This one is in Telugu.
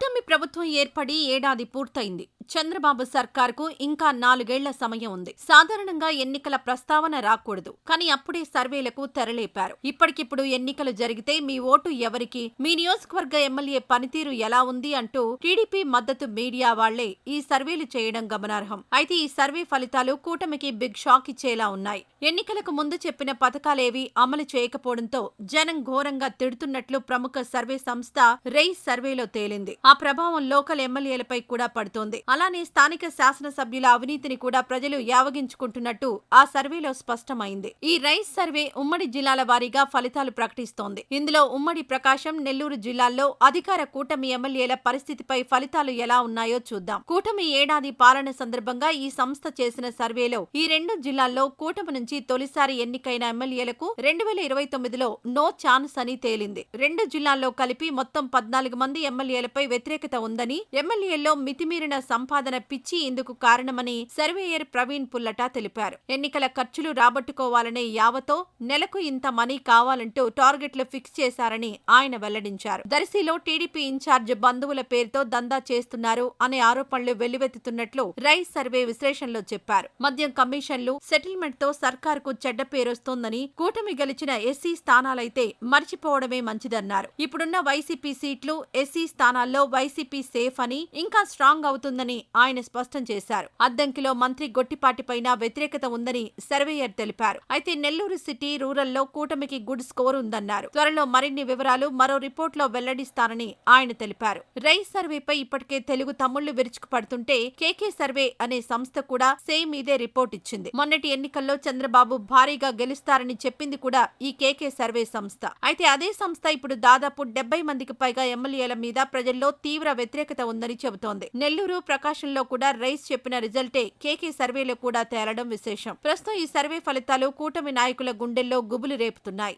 కూటమి ప్రభుత్వం ఏర్పడి ఏడాది పూర్తయింది. చంద్రబాబు సర్కార్కు ఇంకా నాలుగేళ్ళ సమయం ఉంది. సాధారణంగా ఎన్నికల ప్రస్తావన రాకూడదు. కానీ అప్పుడే సర్వేలకు తెరలేపారు. ఇప్పటికిప్పుడు ఎన్నికలు జరిగితే మీ ఓటు ఎవరికి? మీ నియోజకవర్గ ఎమ్మెల్యే పనితీరు ఎలా ఉంది అంటూ టీడీపీ మద్దతు మీడియా వాళ్ళే ఈ సర్వేలు చేయడం గమనార్హం. అయితే ఈ సర్వే ఫలితాలు కూటమికి బిగ్ షాక్ ఇచ్చేలా ఉన్నాయి. ఎన్నికలకు ముందు చెప్పిన పథకాలేవి అమలు చేయకపోవడంతో జనం ఘోరంగా తిడుతున్నట్లు ప్రముఖ సర్వే సంస్థ రేయ్ సర్వేలో తేలింది. ఆ ప్రభావం లోకల్ ఎమ్మెల్యేలపై కూడా పడుతోంది. అలానే స్థానిక శాసనసభ్యుల అవినీతిని కూడా ప్రజలు యావగించుకుంటున్నట్టు ఆ సర్వేలో స్పష్టమైంది. ఈ రైస్ సర్వే ఉమ్మడి జిల్లాల వారీగా ఫలితాలు ప్రకటిస్తోంది. ఇందులో ఉమ్మడి ప్రకాశం నెల్లూరు జిల్లాల్లో అధికార కూటమి ఎమ్మెల్యేల పరిస్థితిపై ఫలితాలు ఎలా ఉన్నాయో చూద్దాం. కూటమి ఏడాది పాలన సందర్భంగా ఈ సంస్థ చేసిన సర్వేలో ఈ రెండు జిల్లాల్లో కూటమి నుంచి తొలిసారి ఎన్నికైన ఎమ్మెల్యేలకు రెండు వేల ఇరవై తొమ్మిదిలో నో ఛాన్స్ అని తేలింది. రెండు జిల్లాల్లో కలిపి మొత్తం పద్నాలుగు మంది ఎమ్మెల్యేలపై వ్యతిరేకత ఉందని ఎమ్మెల్యేల్లో మితిమీరిన సంపాదన పిచ్చి ఇందుకు కారణమని సర్వేయర్ ప్రవీణ్ పుల్లట తెలిపారు. ఎన్నికల ఖర్చులు రాబట్టుకోవాలనే యావతో నెలకు ఇంత మనీ కావాలంటూ టార్గెట్లు ఫిక్స్ చేశారని ఆయన వెల్లడించారు. దర్శిలో టీడీపీ ఇన్ఛార్జ్ బంధువుల పేరుతో దందా చేస్తున్నారు అనే ఆరోపణలు వెల్లువెత్తుతున్నట్లు రైస్ సర్వే విశ్లేషణలో చెప్పారు. మద్యం కమిషన్లు సెటిల్మెంట్తో సర్కార్కు చెడ్డ పేరొస్తోందని కూటమి గెలిచిన ఎస్సీ స్థానాలైతే మర్చిపోవడమే మంచిదన్నారు. ఇప్పుడున్న వైసీపీ సీట్లు ఎస్సీ స్థానాల్లో వైసీపీ సేఫ్ అని ఇంకా స్ట్రాంగ్ అవుతుందని ఆయన స్పష్టం చేశారు. అద్దంకిలో మంత్రి గొట్టిపాటిపైన వ్యతిరేకత ఉందని సర్వేయర్ తెలిపారు. అయితే నెల్లూరు సిటీ రూరల్లో కూటమికి గుడ్ స్కోర్ ఉందన్నారు. త్వరలో మరిన్ని వివరాలు మరో రిపోర్ట్లో వెల్లడిస్తారని ఆయన తెలిపారు. రైస్ సర్వేపై ఇప్పటికే తెలుగు తమ్ముళ్ళు విరుచుకుపడుతుంటే కేకే సర్వే అనే సంస్థ కూడా సేమ్ ఇదే రిపోర్ట్ ఇచ్చింది. మొన్నటి ఎన్నికల్లో చంద్రబాబు భారీగా గెలుస్తారని చెప్పింది కూడా ఈ కేకే సర్వే సంస్థ. అయితే అదే సంస్థ ఇప్పుడు దాదాపు డెబ్బై మందికి పైగా ఎమ్మెల్యేల మీద ప్రజల్లో తీవ్ర వ్యతిరేకత ఉందని చెబుతోంది. నెల్లూరు ప్రకాశంలో కూడా రైస్ చెప్పిన రిజల్టే కేకే సర్వేలో కూడా తేలడం విశేషం. ప్రస్తుతం ఈ సర్వే ఫలితాలు కూటమి నాయకుల గుండెల్లో గుబులు రేపుతున్నాయి.